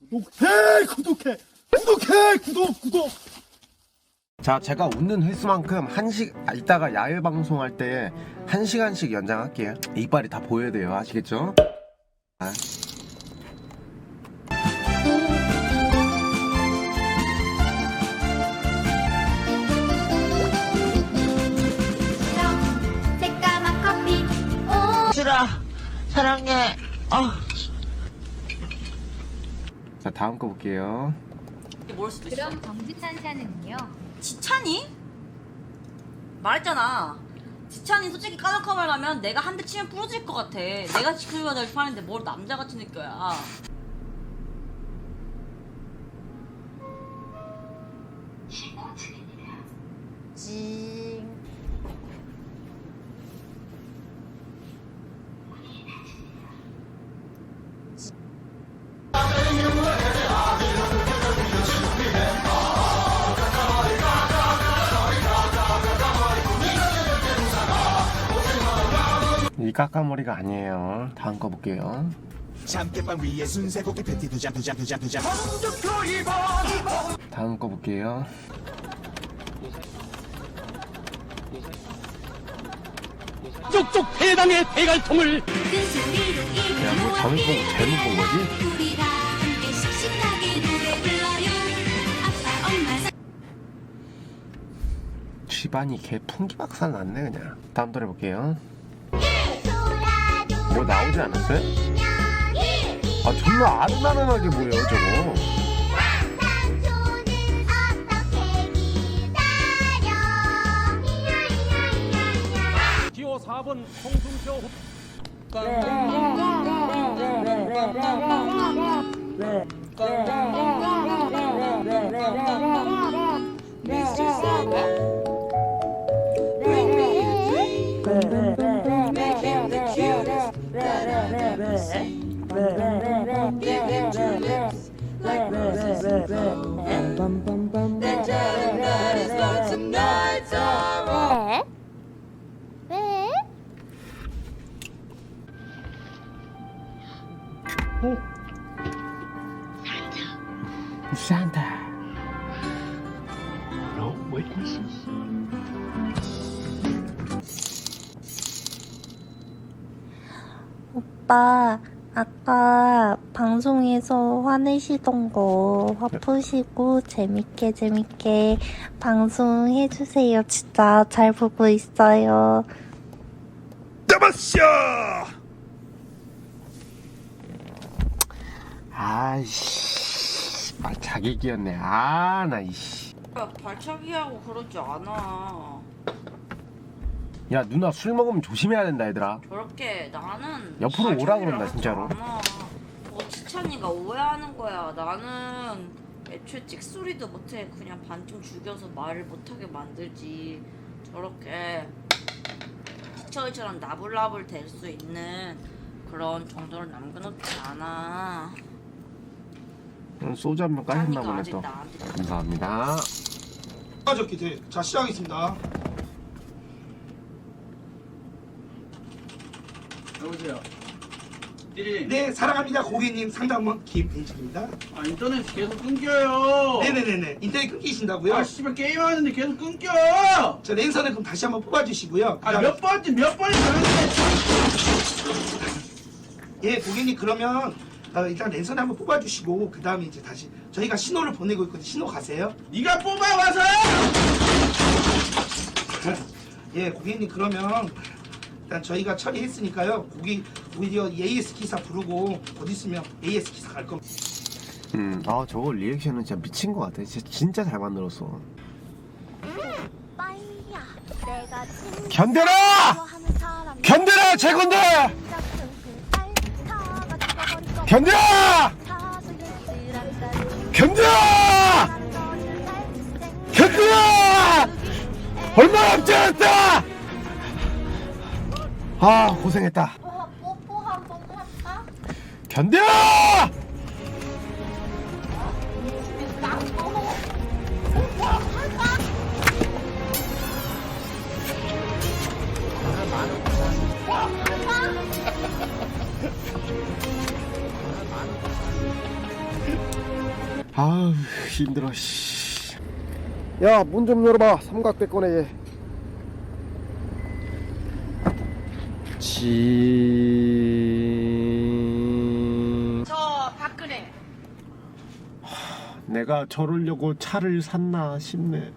구독해 구독해 구독해 구독 구독 자, 제가 웃는 횟수만큼 한시 아, 이따가 야외 방송할 때 한 시간씩 연장할게요. 이빨이 다 보여야 돼요. 아시겠죠? 아. 새까만 커피 오 수라 사랑해 어. 자, 다음 거 볼게요. 모를 수도 있어. 그럼 정지탄사는요? 지찬이? 말했잖아. 지찬이 솔직히 까놓고 말하면 내가 한 대 치면 부러질 것 같아. 내가 지켜줘야 될 판인데 뭘 남자같이 느껴야. 징. 까까머리가 아니에요. 다음 거 볼게요. 참깨빵 위에 순세고기 패티 두장 두장 두장 두장 다음 거 볼게요. 쪽쪽 대당의 대갈통을 야, 뭐 잘못 본, 잘못 본 거지? 우리 다 함께 씩씩하게 노래 불러요 아빠 엄마 사 집안이 개 풍기박산 났네 그냥. 다음 노래 볼게요. 뭐 나오지 않았어요? 아 존나 아른아른하게 보여 저거. 기호 4번 홍승표 왜? 산타. 오빠, 아까 방송에서 화내시던 거 화푸시고 재밌게 재밌게 방송해주세요. 진짜 잘 보고 있어요. 잡았어 아이씨. 아 자객이었네. 아 나 이씨. 야, 발차기하고 그러지 않아. 야 누나 술 먹으면 조심해야 된다 얘들아. 저렇게 나는 옆으로 오라 그런다, 하지 진짜로. 않아. 어, 지찬이가 오해하는 거야. 나는 애초에 찍소리도 못해. 그냥 반쯤 죽여서 말을 못하게 만들지. 저렇게 지철이처럼 나불나불 될 수 있는 그런 정도를 남겨놓지 않아. 오늘 소주 한 병 까셨나 보네 아직 또. 나한테 감사합니다. 때. 자 시작하겠습니다 여보세요. 1일. 네 사랑합니다 고객님 상담원 김인식입니다 아 인터넷 계속 끊겨요. 네네네네 인터넷 끊기신다고요? 아 씨발 게임하는데 계속 끊겨. 자 랜선을 그럼 다시 한번 뽑아주시고요 아 몇 번째 몇 번이 그러는데 예 고객님 그러면 어, 일단 랜선 한번 뽑아주시고 그 다음에 이제 다시 저희가 신호를 보내고 있거든요 신호 가세요 네가 뽑아 와서. 예, 고객님 그러면 일단 저희가 처리했으니까요. 고기 오히려 AS 기사 부르고 곧 있으면 AS 기사 갈 겁니다. 음, 아 저거 리액션은 진짜 미친 것 같아. 진짜, 진짜 잘 만들었어. 빠이야 내가 진짜 견뎌라! 좋아하는 사람 견뎌라 제군들! 견뎌! 견뎌! 견뎌! 얼마나 앞지않았다! 아 고생했다. 뽀뽀 한번 할까? 견뎌! 아우 힘들어 씨. 야 문 좀 열어봐 삼각대 꺼내 지 저 박근혜. 내가 저러려고 차를 샀나 싶네